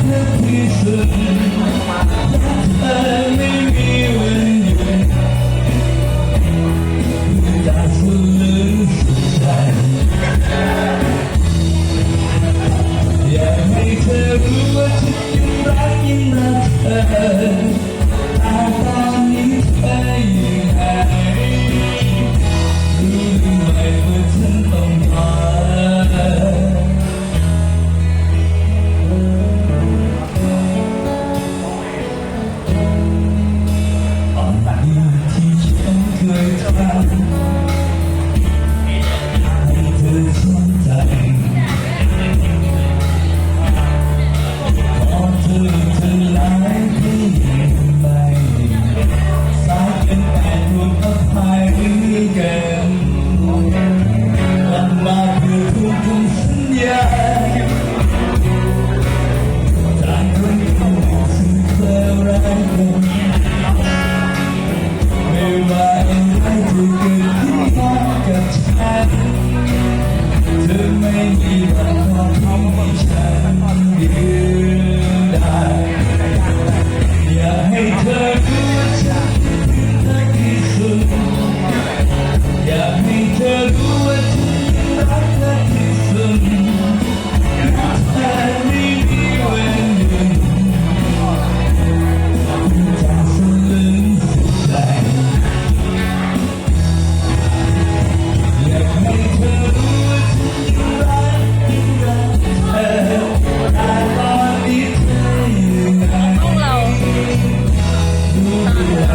Yeah, me too, but you like you love her. ไม่มีวันความเข้าใจ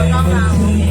高吧。